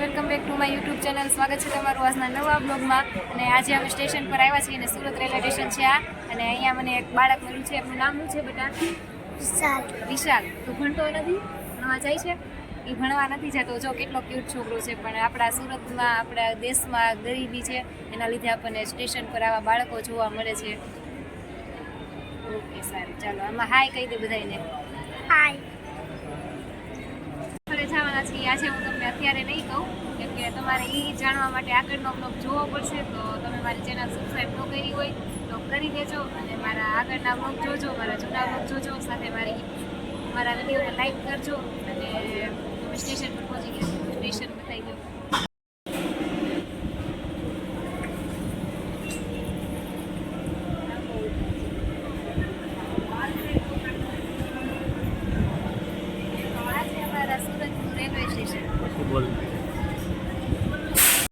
Welcome back to my YouTube channel. સ્વાગત છે તમારું આજના નવા બ્લોગમાં. અને આજે અમે સ્ટેશન પર આવ્યા છીએ અને સુરત રેલવે સ્ટેશન છે આ. અને અહીંયા મને એક બાળક મળ્યું છે. એમનું નામ શું છે બેટા? વિશાલ. વિશાલ. તું ભણતો નથી? ભણવા જાય છે? એ ભણવા નથી જતો. જો કેટલો ક્યુટ છોકરો છે. પણ આપણા સુરતમાં આપણા દેશમાં ગરીબી છે. એના લીધે આપણને સ્ટેશન પર આવા બાળકો જોવા મળે છે. ઓકે સારું. ચાલો આમાં હાય કહી દે બધાને હાય છીએ આજે હું તમને અત્યારે નહીં કહું, કેમ કે તમારે એ જાણવા માટે આગળનો બ્લોગ જોવો પડશે, તો તમે મારી ચેનલ સબસ્ક્રાઈબ ન કરી હોય, તો કરી દેજો અને મારા આગળના બ્લોગ જોજો, મારા જૂના બ્લોગ જોજો, સાથે મારી મારા વિડીયોને લાઈક કરજો અને તમે સ્ટેશન પર પહોંચી ગયા સ્ટેશન બતાવી દો તો